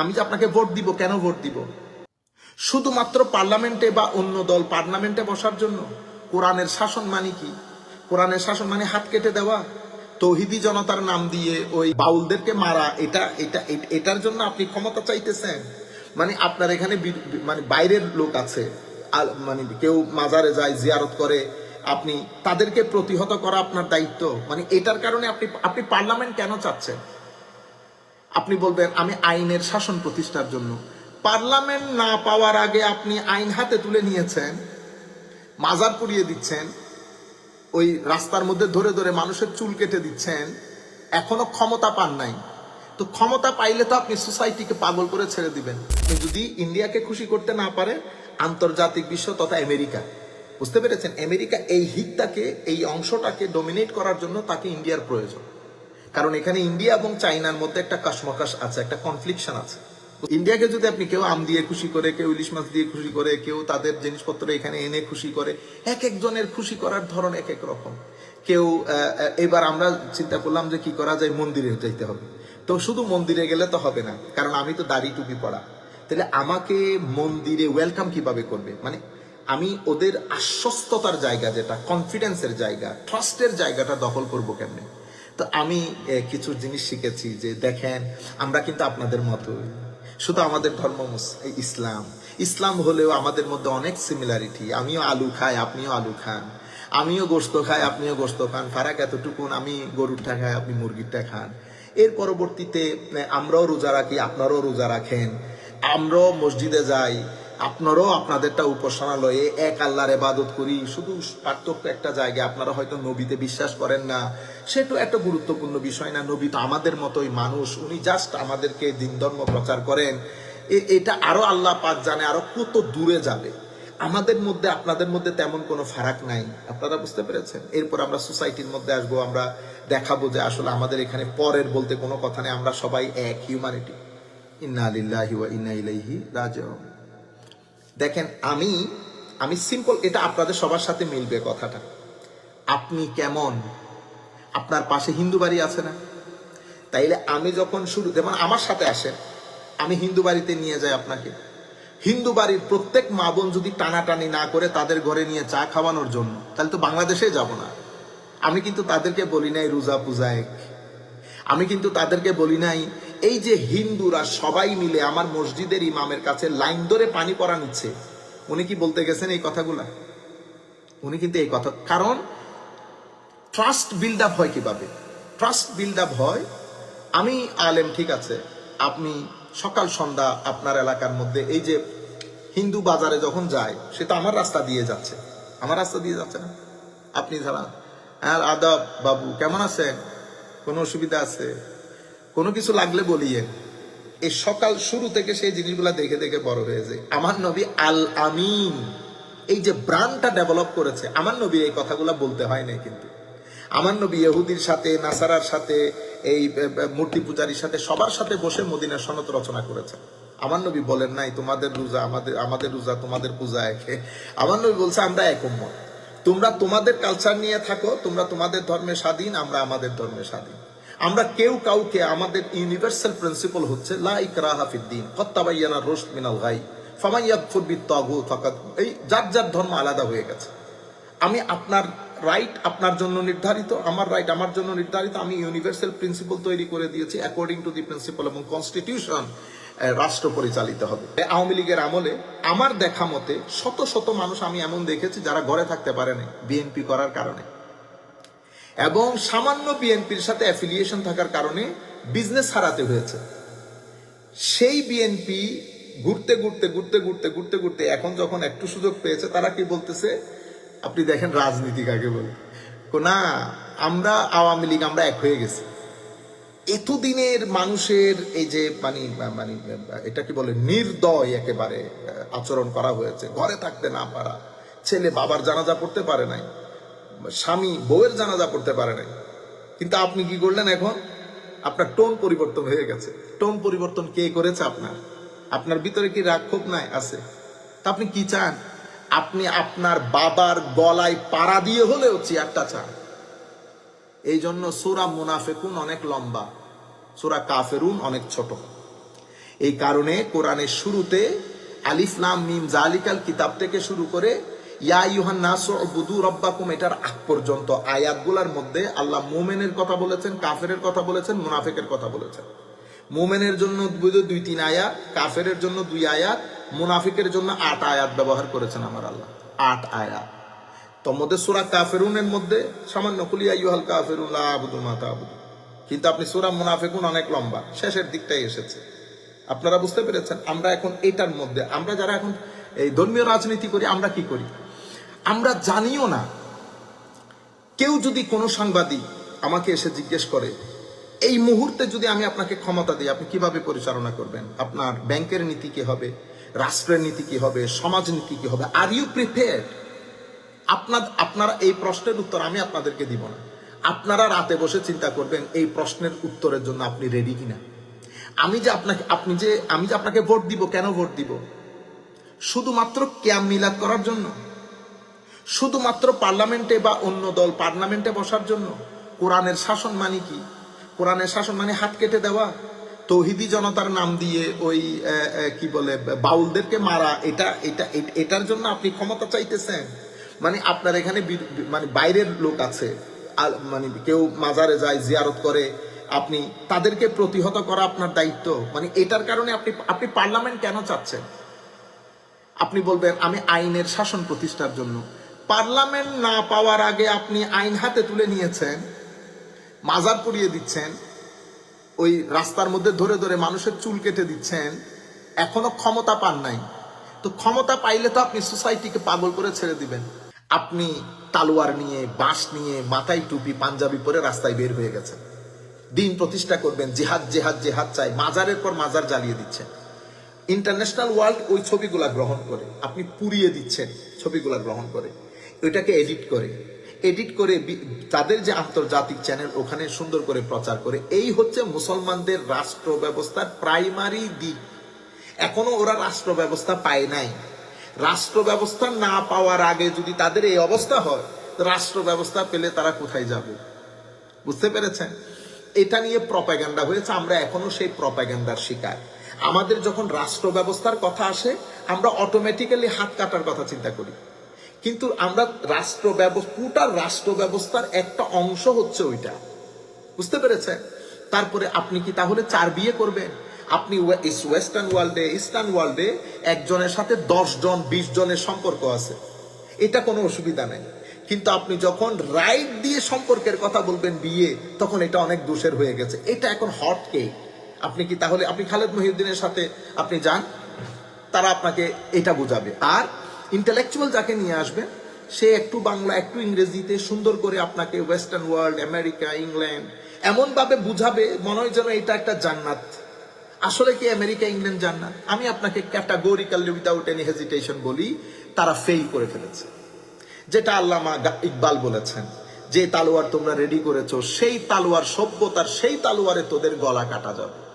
আমি যে আপনাকে ভোট দিব, কেন ভোট দিব? শুধুমাত্র পার্লামেন্টে বা অন্য দল পার্লামেন্টে বসার জন্য? কোরআনের শাসন মানে কি? কোরআনের শাসন মানে হাত কেটে দেওয়া? তৌহিদি জনতার নাম দিয়ে ওই বাউলদেরকে মারা, এটা এটা এটার জন্য আপনি ক্ষমতা চাইতেছেন? মানে আপনার এখানে মানে বাইরের লোক আছে মানে কেউ মাজারে যায়, জিয়ারত করে, আপনি তাদেরকে প্রতিহত করা আপনার দায়িত্ব? মানে এটার কারণে আপনি আপনি পার্লামেন্ট কেন চাচ্ছেন? আপনি বলবেন, আমি আইনের শাসন প্রতিষ্ঠার জন্য। পার্লামেন্ট না পাওয়ার আগে আপনি আইন হাতে তুলে নিয়েছেন, মাজার পুড়িয়ে দিচ্ছেন, ওই রাস্তার মধ্যে ধরে ধরে মানুষের চুল কেটে দিচ্ছেন, এখনও ক্ষমতা পান নাই। তো ক্ষমতা পাইলে তো আপনি সোসাইটিকে পাগল করে ছেড়ে দিবেন। যদি ইন্ডিয়াকে খুশি করতে না পারে, আন্তর্জাতিক বিশ্ব তথা আমেরিকা। বুঝতে পেরেছেন? আমেরিকা এই হিতটাকে, এই অংশটাকে ডোমিনেট করার জন্য তাকে ইন্ডিয়ার প্রয়োজন। কারণ এখানে ইন্ডিয়া এবং চাইনার মধ্যে একটা কাশমকাশ আছে, একটা কনফ্লিকশন আছে। ইন্ডিয়াকে যদি আপনি কেউ আম দিয়ে খুশি করে, কেউ ইলিশ মাছ দিয়ে খুশি করে, কেউ তাদের জিনিসপত্র এখানে এনে খুশি করে, এক একজনের খুশি করার ধরন এক এক রকম। কেউ এবার আমরা চিন্তা করলাম যে কি করা যায়, মন্দিরে যাইতে হবে। তো শুধু মন্দিরে গেলে তো হবে না, কারণ আমি তো দাড়ি টুপি পড়া তাহলে আমাকে মন্দিরে ওয়েলকাম কীভাবে করবে? মানে আমি ওদের আশ্বস্ততার জায়গা যেটা কনফিডেন্সের জায়গা ট্রাস্টের জায়গাটা দখল করব কেমনে? তো আমি কিছু জিনিস শিখেছি যে দেখেন, আমরা কিন্তু আপনাদের মতো শুধু আমাদের ধর্ম ইসলাম। ইসলাম হলেও আমাদের মধ্যে অনেক সিমিলারিটি আমিও আলু খাই, আপনিও আলু খান। আমিও গোস্ত খাই, আপনিও গোস্ত খান। ফারাক এতটুকুন, আমি গরুরটা খাই, আপনি মুরগিরটা খান। এর পরবর্তীতে আমরাও রোজা রাখি, আপনারাও রোজা রাখেন। আমরাও মসজিদে যাই আপনারাও আপনাদেরটা উপাসনালয়ে এক আল্লাহর এবাদত করি। শুধু পার্থক্য একটা জায়গায়, আপনারা হয়তো নবীতে বিশ্বাস করেন না। সেটা একটা গুরুত্বপূর্ণ বিষয় না, নবী তো আমাদের মতোই মানুষ, উনি জাস্ট আমাদেরকে দিন ধর্ম প্রচার করেন। এটা আরও আল্লাহ পাক জানে, আরও কত দূরে যাবে। আমাদের মধ্যে, আপনাদের মধ্যে তেমন কোনো ফারাক নাই। আপনারা বুঝতে পেরেছেন? এরপর আমরা সোসাইটির মধ্যে আসব, আমরা দেখাবো যে আসলে আমাদের এখানে পরের বলতে কোনো কথা নেই, আমরা সবাই এক হিউম্যানিটি ইন্না আলিল্লাহি ওয়া ইন্না ইলাইহি রাজিউন। দেখেন, আমি আমি সিম্পল এটা আপনাদের সবার সাথে মিলবে কথাটা। আপনি কেমন? আপনার পাশে হিন্দু বাড়ি আছে না? তাইলে আমি যখন শুরু, যেমন আমার সাথে আসেন, আমি হিন্দু বাড়িতে নিয়ে যাই আপনাকে। হিন্দু বাড়ির প্রত্যেক মা বোন যদি টানাটানি না করে তাদের ঘরে নিয়ে চা খাওয়ানোর জন্য, তাহলে তো বাংলাদেশে যাব না। আমি কিন্তু তাদেরকে বলি নাই রোজা পূজা এক আমি কিন্তু তাদেরকে বলি নাই এই যে হিন্দুরা সবাই মিলে আমার মসজিদের ইমামের কাছে লাইন ধরে পানি পরা নিচ্ছে, উনি কি বলতে গেছেন এই কথাগুলা? উনি কিন্তু এই কথা কারণ ট্রাস্ট বিল্ড আপ হয় কীভাবে? ট্রাস্ট বিল্ড আপ হয়, আমি আলেম, ঠিক আছে, আপনি সকাল সন্ধ্যা আপনার এলাকার মধ্যে এই যে হিন্দু বাজারে যখন যায়, সে তো আমার রাস্তা দিয়ে যাচ্ছে। আমার রাস্তা দিয়ে যাচ্ছে না। আপনি যারা হ্যাঁ আদব, বাবু, কেমন আছেন? কোনো অসুবিধা আছে? কোনো কিছু লাগলে বলিয়েন এই সকাল শুরু থেকে সেই জিনিসগুলো দেখে দেখে বড় হয়ে যায়। আমার নবী আল আমিন এই যে ব্রান্ডটা ডেভেলপ করেছে, আমার নবী এই কথাগুলো বলতে হয় না কিন্তু। আমার নবী ইহুদির সাথে, নাসারার সাথে, এই মূর্তি পূজারীর সাথে, সবার সাথে বসে মদিনার সনদ রচনা করেছে। আমার নবী বলেন নাই, তোমাদের রোজা, আমাদের আমাদের রোজা, তোমাদের পূজা একে। আমার নবী বলছে, আমরা একমত তোমরা তোমাদের কালচার নিয়ে থাকো, তোমরা তোমাদের ধর্মে স্বাধীন, আমরা আমাদের ধর্মে স্বাধীন। আমরা কেউ কাউকে, আমাদের ইউনিভার্সাল প্রিন্সিপাল হচ্ছে, লা ইকরাহা ফিদ্দিন কত্তাবাইয়ানা রোশদ মিনাল গাই ফামান ইয়াকফুর বিত্তাগুত ফাকাদ এই যার যার ধর্ম আলাদা হয়ে গেছে। আমি আপনার রাইট আপনার জন্য নির্ধারিত, আমার রাইট আমার জন্য নির্ধারিত, আমি ইউনিভার্সাল প্রিন্সিপাল তৈরি করে দিয়েছি অ্যাকর্ডিং টু দি প্রিন্সিপাল এবং কনস্টিটিউশন রাষ্ট্র পরিচালিত হবে। আওয়ামী লীগের আমলে আমার দেখা মতে শত শত মানুষ আমি এমন দেখেছি যারা ঘরে থাকতে পারে না বিএনপি করার কারণে। এবং সামান্য বিএনপির সাথে অ্যাফিলিয়েশন থাকার কারণে বিজনেস হারাতে হয়েছে। সেই বিএনপি ঘুরতে ঘুরতে ঘুরতে ঘুরতে ঘুরতে ঘুরতে এখন যখন একটু সুযোগ পেয়েছে, তারা কি বলতেছে? আপনি দেখেন রাজনীতি কাকে বলে। না, আমরা আওয়ামী লীগ, আমরা এক হয়ে গেছি। এতদিনের মানুষের এই যে মানে মানে এটা কি বলে, নির্দয় একেবারে, আচরণ করা হয়েছে। ঘরে থাকতে না পারা। ছেলে বাবার জানাজা পড়তে পারে নাই। স্বামী বউয়ের জানাজা পড়তে পারে নাই। কিন্তু আপনি কি করলেন এখন? আপনার টোন পরিবর্তন হয়ে গেছে। টোন পরিবর্তন কে করেছে আপনার? আপনার ভিতরে কি রাগ ক্ষোভ নাই? আছে। তা আপনি কি চান? আপনি আপনার বাবার গলায় পাড়া দিয়ে হলেও চেয়ারটা চান। এই জন্য সুরা মুনাফেকুন অনেক লম্বা, সুরা কাফেরুন অনেক ছোট। এই কারণে কোরআনের শুরুতে আলিফলাম মিম, জালিকাল কিতাব থেকে শুরু করে ইয়া ইউহান নাস বুদু রব্বাকুম, এটার আগ পর্যন্ত আয়াতগুলার মধ্যে আল্লাহ মোমেনের কথা বলেছেন, কাফেরের কথা বলেছেন, মুনাফেকের কথা বলেছেন। মোমেনের জন্য দুই তিন আয়াত, কাফেরের জন্য দুই আয়াত, মুনাফিকের জন্য আট আয়াত ব্যবহার করেছেন আমার আল্লাহ। আট আয়াত। মধ্যে সুরা কাফেরুনের মধ্যে সামান্য কুলিয়া ইউহাল কাফেরুন লা আবুদু মা তাবুদু। কিন্তু আপনি সুরা মুনাফিকুন অনেক লম্বা, শেষের দিকটাই এসেছে। আপনারা বুঝতে পেরেছেন, আমরা এখন এটার মধ্যে, আমরা যারা এখন এই ধর্মীয় রাজনীতি করি, আমরা কি করি? আমরা জানিও না। কেউ যদি কোনো সাংবাদিক আমাকে এসে জিজ্ঞেস করে, এই মুহূর্তে যদি আমি আপনাকে ক্ষমতা দিই, আপনি কীভাবে পরিচালনা করবেন? আপনার ব্যাংকের নীতি কি হবে? রাষ্ট্রের নীতি কি হবে? সমাজ নীতি কি হবে? আর ইউ প্রিপেয়ার্ড আপনার, আপনারা এই প্রশ্নের উত্তর আমি আপনাদেরকে দিব না। আপনারা রাতে বসে চিন্তা করবেন, এই প্রশ্নের উত্তরের জন্য আপনি রেডি কিনা? আমি যে আপনাকে, আপনি যে, আমি যে আপনাকে ভোট দিব, কেন ভোট দিব? শুধুমাত্র ক্যাম মিলাদ করার জন্য? শুধুমাত্র পার্লামেন্টে বা অন্য দল পার্লামেন্টে বসার জন্য? কোরআনের শাসন মানে কি? কোরআনের শাসন মানে হাত কেটে দেওয়া? তৌহিদি জনতার নাম দিয়ে ওই কি বলে, বাউলদেরকে মারা, এটা এটা এটার জন্য আপনি ক্ষমতা চাইতেছেন? মানে আপনার এখানে মানে বাইরের লোক আছে মানে কেউ মাজারে যায়, জিয়ারত করে, আপনি তাদেরকে প্রতিহত করা আপনার দায়িত্ব। মানে এটার কারণে আপনি আপনি পার্লামেন্ট কেন চাচ্ছেন? আপনি বলবেন, আমি আইনের শাসন প্রতিষ্ঠার জন্য। পার্লামেন্ট না পাওয়ার আগে আপনি আইন হাতে তুলে নিয়েছেন, মাজার পুড়িয়ে দিচ্ছেন, ওই রাস্তার মধ্যে ধরে ধরে মানুষের চুল কেটে দিচ্ছেন, এখনও ক্ষমতা পান নাই। তো ক্ষমতা পাইলে তো আপনি সোসাইটিকে পাগল করে ছেড়ে দিবেন। আপনি তালোয়ার নিয়ে, বাঁশ নিয়ে মাথায় টুপি, পাঞ্জাবি পরে রাস্তায় বের হয়ে গেছেন। দিন প্রতিষ্ঠা করবেন, জেহাদ জেহাদ জেহাদ চাই, মাজারের পর মাজার জ্বালিয়ে দিচ্ছেন। ইন্টারন্যাশনাল ওয়ার্ল্ড ওই ছবিগুলা গ্রহণ করে। আপনি পুড়িয়ে দিচ্ছেন ছবিগুলা গ্রহণ করে। ওইটাকে এডিট করে। এডিট করে তাদের যে আন্তর্জাতিক চ্যানেল ওখানে সুন্দর করে প্রচার করে। এই হচ্ছে মুসলমানদের রাষ্ট্র ব্যবস্থার প্রাইমারি দিক। এখনও ওরা রাষ্ট্র ব্যবস্থা পায় নাই। রাষ্ট্র ব্যবস্থা না পাওয়ার আগে যদি তাদের এই অবস্থা হয় রাষ্ট্র ব্যবস্থা পেলে তারা কোথায় যাবে? বুঝতে পেরেছেন? এটা নিয়ে প্রপাগ্যান্ডা হয়েছে, আমরা এখনও সেই প্রপাগ্যান্ডার শিকার। আমাদের যখন রাষ্ট্র ব্যবস্থার কথা আসে, আমরা অটোমেটিক্যালি হাত কাটার কথা চিন্তা করি। কিন্তু আমরা রাষ্ট্র ব্যবস্থা পুরোটা রাষ্ট্র ব্যবস্থার একটা অংশ হচ্ছে ওইটা। বুঝতে পেরেছেন তারপরে আপনি কি তাহলে চার বিয়ে করবেন? আপনি ওয়েস্টার্ন ওয়ার্ল্ডে, ইস্টার্ন ওয়ার্ল্ডে একজনের সাথে দশ জন, বিশ জনের সম্পর্ক আছে। এটা কোনো অসুবিধা নেই। কিন্তু আপনি যখন রাইট দিয়ে সম্পর্কের কথা বলবেন বিয়ে, তখন এটা অনেক দোষের হয়ে গেছে। এটা এখন হট কেক আপনি কি তাহলে আপনি খালেদ মহিউদ্দিনের সাথে আপনি যান, তারা আপনাকে এটা বোঝাবে। আর ইন্টেলেকচুয়াল যাকে নিয়ে আসবেন সে একটু বাংলা, একটু ইংরেজিতে সুন্দর করে আপনাকে ওয়েস্টার্ন ওয়ার্ল্ড আমেরিকা ইংল্যান্ড এমনভাবে বুঝাবে, মনে হয় যেন এটা একটা জান্নাত। আসলে কি আমেরিকা ইংল্যান্ড জান্নাত? আমি আপনাকে ক্যাটাগরিক্যালি উইদাউট এনি হেজিটেশন বলি, তারা ফেল করে ফেলেছে। যেটা আল্লামা ইকবাল বলেছেন, যে তালোয়ার তোমরা রেডি করেছ, সেই তালোয়ার সভ্যতার, সেই তালোয়ারে তোদের গলা কাটা যাবে।